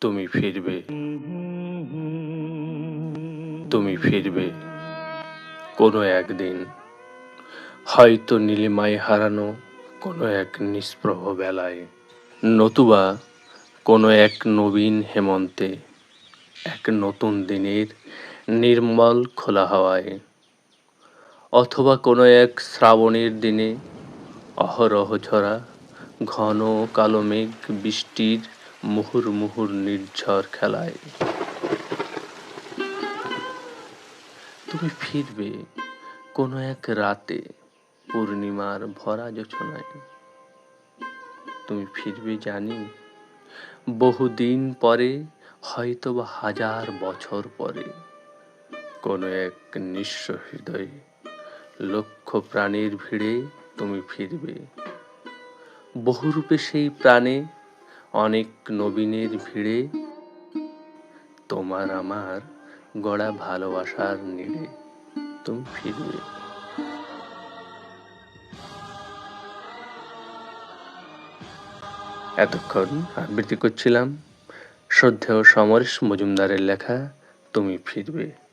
তুমি ফিরবে। তুমি ফিরবে কোনো একদিন। হয়তো নীলিমায় হারানো কোনো এক নিষ্প্রভ বেলায়, নতুবা কোনো এক নবীন হেমন্তে, এক নতুন দিনের নির্মল খোলা হাওয়ায়, অথবা কোনো এক শ্রাবণের দিনে অহরহ ঝরা ঘন কালো মেঘ বৃষ্টির মুহুর মুহুর নির্ঝর খেলায়। তুমি ফিরবে কোনো এক রাতে পূর্ণিমার ভরা যোছনায়। তুমি ফিরবে জানি বহুদিন পরে হয়তো বা হাজার বছর পরে। কোনো এক নিঃস্ব হৃদয়ে লক্ষ প্রাণীর ভিড়ে তুমি ফিরবে। বহুরূপে সেই প্রাণে অনেক নবীনের ভিড়ে তোমার আমার গড়া ভালোবাসার নিড়ে তুমি ফিরবে। এতক্ষণ আবৃত্তি করছিলাম শ্রদ্ধেয় সমরেশ মজুমদারের লেখা, তুমি ফিরবে।